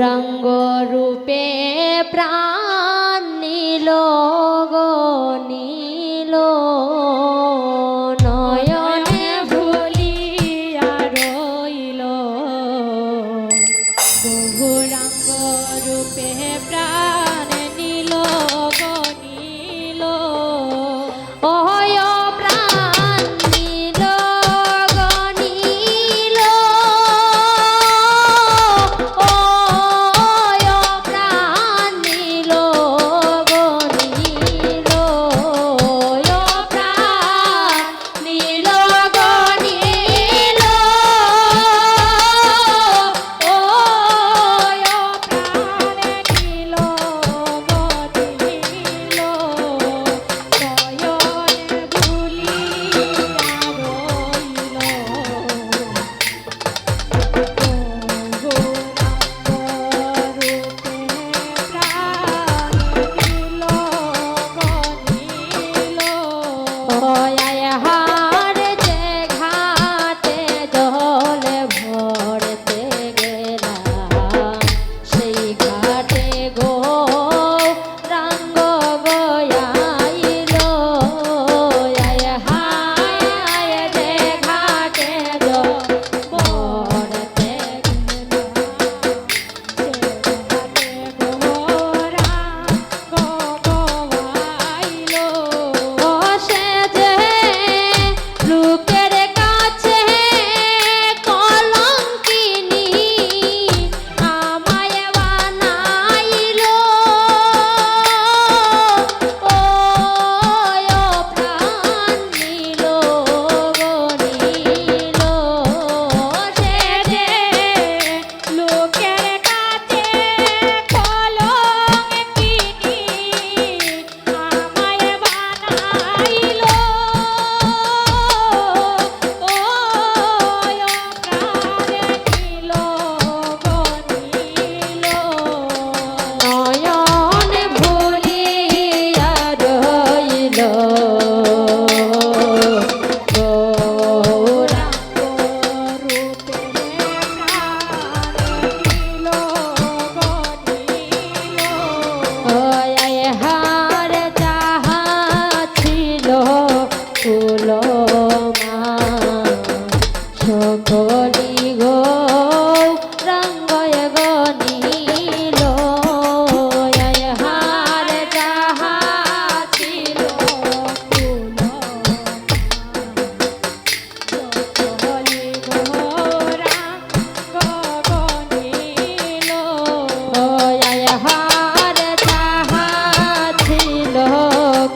গৌরাঙ্গ রূপে প্রাণ নীল গো নীল নয়নে ভুলিয়া রইল। গৌরাঙ্গ রূপে প্রাণ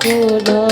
কোনো